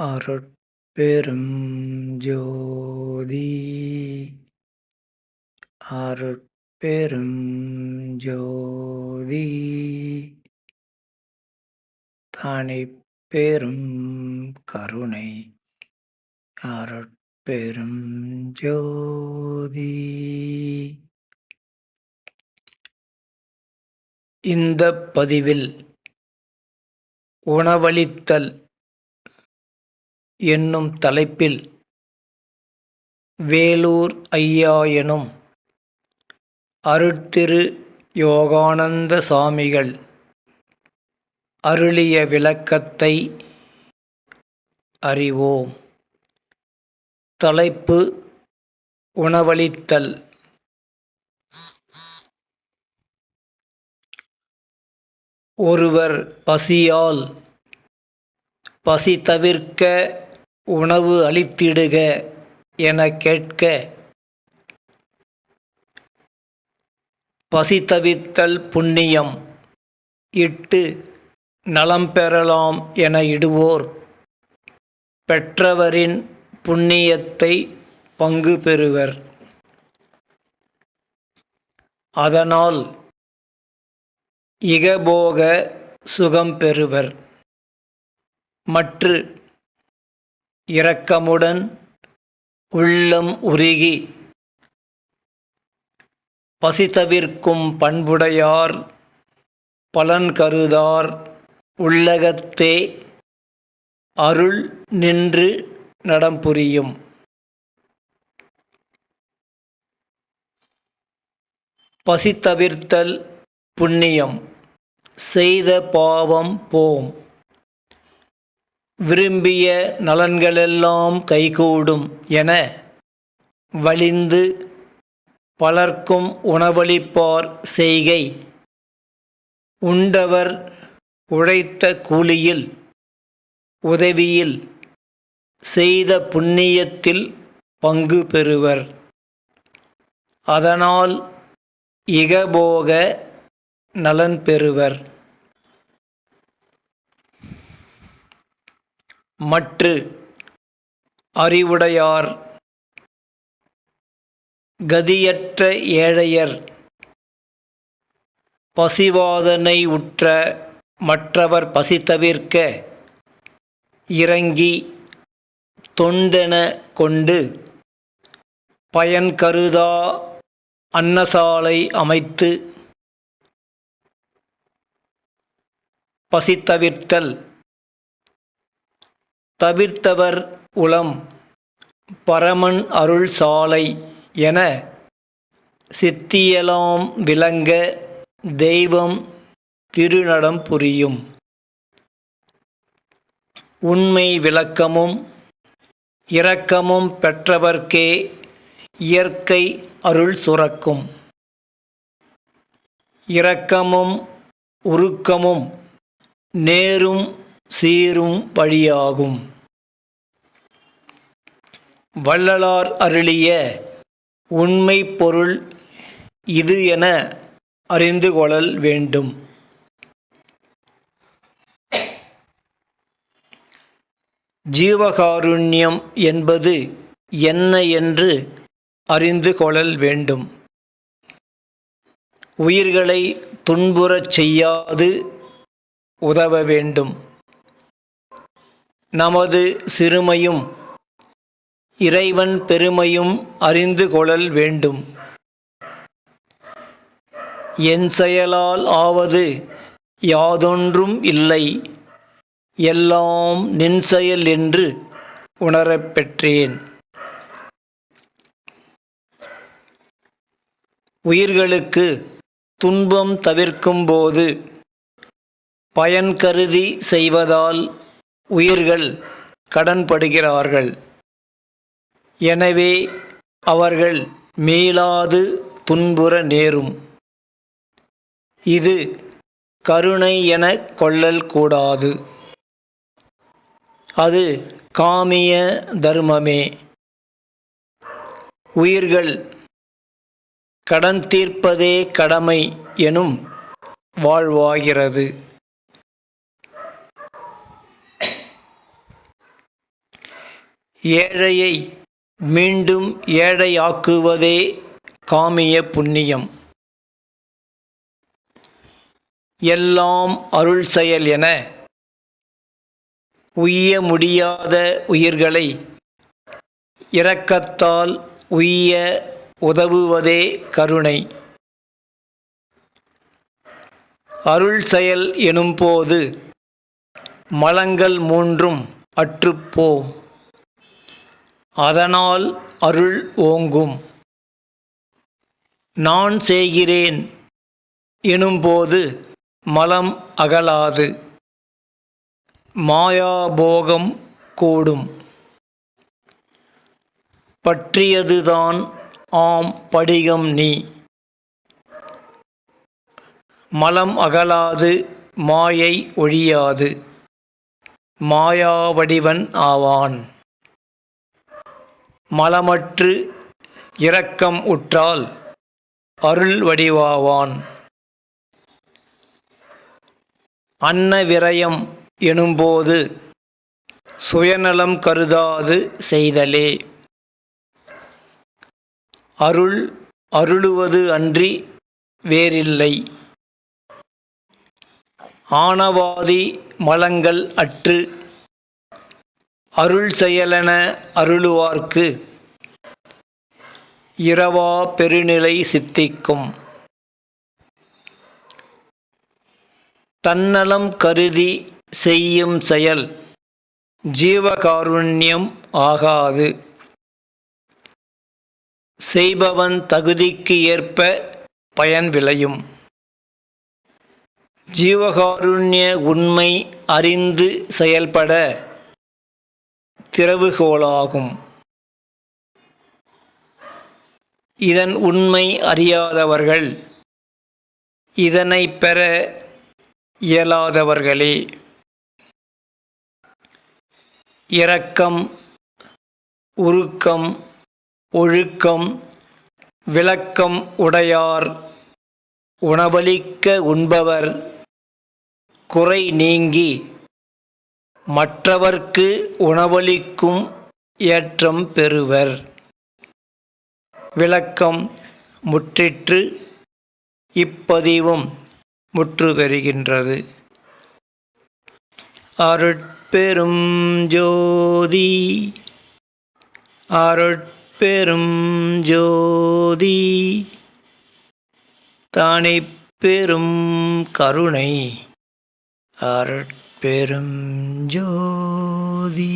அருட்பெரும் ஜோதி. அருட்பெரும் ஜோதி. தனிப்பெரும் கருணை. அருட்பெரும் ஜோதி. இந்த பதிவில் உணவளித்தல் என்னும் தலைப்பில் வேலூர் ஐயா எனும் அருட்திரு யோகானந்த சாமிகள் அருளிய விளக்கத்தை அறிவோம். தலைப்பு உணவளித்தல். ஒருவர் பசியால் பசி தவிர்க்க உணவு அளித்திடுக என கேட்க பசி தவித்தல் புண்ணியம். இட்டு நலம் பெறலாம் என இடுவோர். பெற்றவரின் புண்ணியத்தை பங்கு பெறுவர். அதனால் இகபோக சுகம் பெறுவர். மற்று இரக்கமுடன் உள்ளம் உருகி பசி தவிர்க்கும் பண்புடையார் பலன் கருதார் உள்ளகத்தே அருள் நின்று நடம்புரியும். பசி தவிர்த்தல் புண்ணியம் செய்த பாவம் போம். விரும்பிய நலன்களெல்லாம் கைகூடும் என வலிந்து பலர்க்கும் உணவளிப்பார் செய்கை. உண்டவர் உழைத்த கூலியில் உதவியில் செய்த புண்ணியத்தில் பங்கு பெறுவர். அதனால் இகபோக நலன் பெறுவர். மற்று அறிவுடையார். கதியற்ற ஏழையர். பசிவாதனை உற்ற மற்றவர் பசி தவிர்க்க இறங்கி தொண்டென கொண்டு பயன் கருதா அன்னசாலை அமைத்து பசித்தவிர்த்தல். தவிர்த்தவர் உளம் பரமன் அருள் சாலை என சித்தியலாம் விளங்க தெய்வம் திருநடம் புரியும். உண்மை விளக்கமும் இரக்கமும் பெற்றவர்க்கே இயற்கை அருள் சுரக்கும். இரக்கமும் உருக்கமும் நேரும் சீரும் வழியாகும் வள்ளலார் அருளிய உண்மை பொருள் இது என அறிந்து கொள்ளல் வேண்டும். ஜீவகாருண்யம் என்பது என்ன என்று அறிந்து கொள்ளல் வேண்டும். உயிர்களை துன்புறச் செய்யாது உதவ வேண்டும். நமது சிறுமையும் இறைவன் பெருமையும் அறிந்து கொள்ளல் வேண்டும். என் செயலால் ஆவது யாதொன்றும் இல்லை. எல்லாம் நின் செயல் என்று உணரப் பெற்றேன். உயிர்களுக்கு துன்பம் தவிர்க்கும்போது பயன் கருதி செய்வதால் உயிர்கள் கடன்படுகிறார்கள். எனவே அவர்கள் மீளாது துன்புற நேரும். இது கருணை என கொள்ளல் கூடாது. அது காமிய தர்மமே. உயிர்கள் கடன் தீர்ப்பதே கடமை எனும் வாழ்வாகிறது. ஏழையை மீண்டும் ஏழையாக்குவதே காமிய புண்ணியம். எல்லாம் அருள் செயல் என உய்ய முடியாத உயிர்களை இரக்கத்தால் உய்ய உதவுவதே கருணை. அருள் செயல் எனும்போது மலங்கள் மூன்றும் அற்றுப்போம். அதனால் அருள் ஓங்கும். நான் செய்கிறேன் எனும்போது மலம் அகலாது. மாயாபோகம் கூடும். பற்றியதுதான் ஆம் படிகம் நீ. மலம் அகலாது மாயை ஒழியாது. மாயாவடிவன் ஆவான். மலமற்று இரக்கம் உற்றால் அருள் வடிவாவான். அன்ன விரயம் எனும்போது சுயநலம் கருதாது செய்தலே. அருள் அருளுவது அன்றி வேறில்லை. ஆணவாதி மலங்கள் அற்று அருள் செயலென அருளுவார்க்கு. இரவா பெருநிலை சித்திக்கும். தன்னலம் கருதி செய்யும் செயல் ஜீவகாருண்யம் ஆகாது. செய்பவன் தகுதிக்கு ஏற்ப பயன் விளையும். ஜீவகாருண்ய உண்மை அறிந்து செயல்பட திறவுகோலாகும் இதன் உண்மை அறியாதவர்கள் இதனை பெற இயலாதவர்களே. இரக்கம் உருக்கம் ஒழுக்கம் விளக்கம் உடையார் உணவளிக்க உண்பவர் குறை நீங்கி மற்றவர்க்கு உணவளிக்கும் ஏற்றம் பெறுவர். விளக்கம் முற்றிற்று இப்பதிவும் முற்று பெறுகின்றது. அருட்பெரும் ஜோதி அருட்பெரும் ஜோதி தானே பெரும் கருணை அருட் பெரும் ஜோதி